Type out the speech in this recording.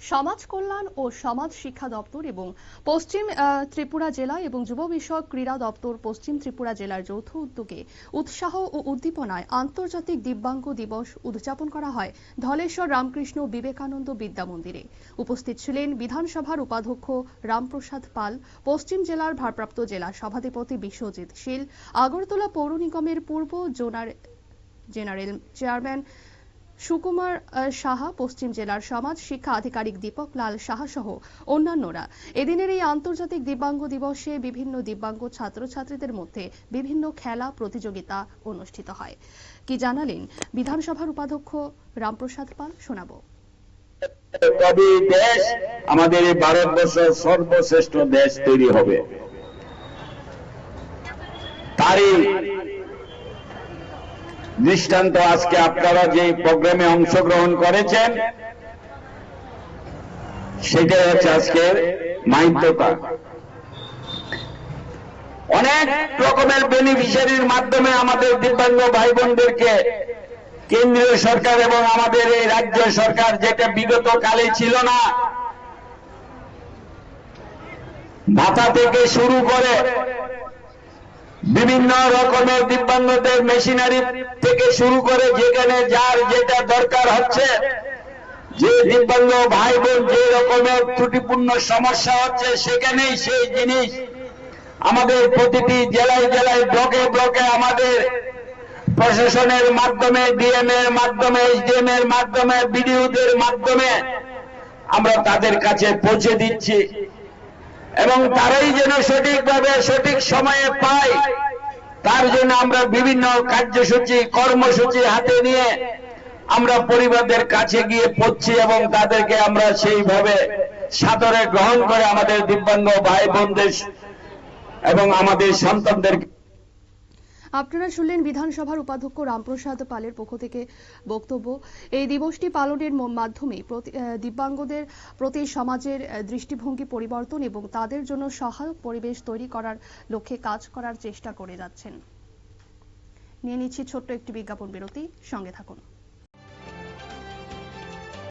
সমাজ কল্যাণ ও সমাজ শিক্ষা দপ্তর এবং পশ্চিম ত্রিপুরা জেলা এবং যুব বিষয়ক ক্রীড়া দপ্তর পশ্চিম ত্রিপুরা জেলার যৌথ উদ্যোগে উৎসাহ ও উদ্দীপনায় আন্তর্জাতিক দিব্যাঙ্গ দিবস উদযাপন করা হয় ধলেশ্বর রামকৃষ্ণ বিবেকানন্দ বিদ্যা মন্দিরে। উপস্থিত ছিলেন বিধানসভার উপাধ্যক্ষ রামপ্রসাদ পাল, পশ্চিম জেলার ভারপ্রাপ্ত জেলা সভাধিপতি বিশ্বজিৎ শীল, আগরতলা পৌর নিগমের পূর্ব জোনার জেনারেল চেয়ারম্যান সুকুমার সাহা, পশ্চিম জেলার সমাজ শিক্ষা আধিকারিক দীপক লাল সাহা সহ অন্যান্যরা। এদিনের এই আন্তর্জাতিক দিব্যাঙ্গ দিবসে বিভিন্ন দিব্যাঙ্গ ছাত্রছাত্রীদের মধ্যে বিভিন্ন খেলা, প্রতিযোগিতা অনুষ্ঠিত হয়। কি জানালেন বিধানসভার উপাধ্যক্ষ রামপ্রসাদ পাল, শোনাবো। তবে দেশ, আমাদের এই ভারতবর্ষের সর্বশ্রেষ্ঠ দেশ তৈরি হবে। তারই দৃষ্টান্ত আজকে আপনারা যে প্রোগ্রামে অংশগ্রহণ করেছেন, সেটাই হচ্ছে আজকের মাহিত্যতা অনেক রকমের বেনিফিশিয়ারির মাধ্যমে আমাদের দিব্যাঙ্গ ভাই বোনদেরকে কেন্দ্রীয় সরকার এবং আমাদের এই রাজ্য সরকার যেটা বিগত কালে ছিল না, ভাতা থেকে শুরু করে বিভিন্ন রকমের দিব্যাঙ্গদের মেশিনারি থেকে শুরু করে যেখানে যার যেটা দরকার হচ্ছে, যে দিব্যাঙ্গ ভাই বোন যে রকমের ত্রুটিপূর্ণ সমস্যা হচ্ছে, সেখানেই সেই জিনিস আমাদের প্রতিটি জেলায় জেলায় ব্লকে ব্লকে আমাদের প্রশাসনের মাধ্যমে ডিএম এর মাধ্যমে এসডিএম এর মাধ্যমে বিডিওদের মাধ্যমে আমরা তাদের কাছে পৌঁছে দিচ্ছি। এবং তারাই যেন সঠিকভাবে, সঠিক সময়ে পায়, তার জন্য আমরা বিভিন্ন কার্যসূচি, কর্মসূচি হাতে নিয়ে আমরা পরিবারদের কাছে গিয়ে পড়ছি এবং তাদেরকে আমরা সেইভাবে সাদরে গ্রহণ করে আমাদের দিব্যাঙ্গ ভাই বোনদের এবং আমাদের সন্তানদেরকে আপনারা শুনলেন বিধানসভার উপাধ্যক্ষ রামপ্রসাদ পালের পক্ষ থেকে বক্তব্য। এই দিবসটি পালনের মাধ্যমে দিব্যাঙ্গদের প্রতি সমাজের দৃষ্টিভঙ্গি পরিবর্তন এবং তাদের জন্য সহায়ক পরিবেশ তৈরি করার লক্ষ্যে কাজ করার চেষ্টা করে যাচ্ছেন। নিয়ে নিচ্ছি ছোট্ট একটি বিজ্ঞাপন বিরতি। সঙ্গে থাকুন।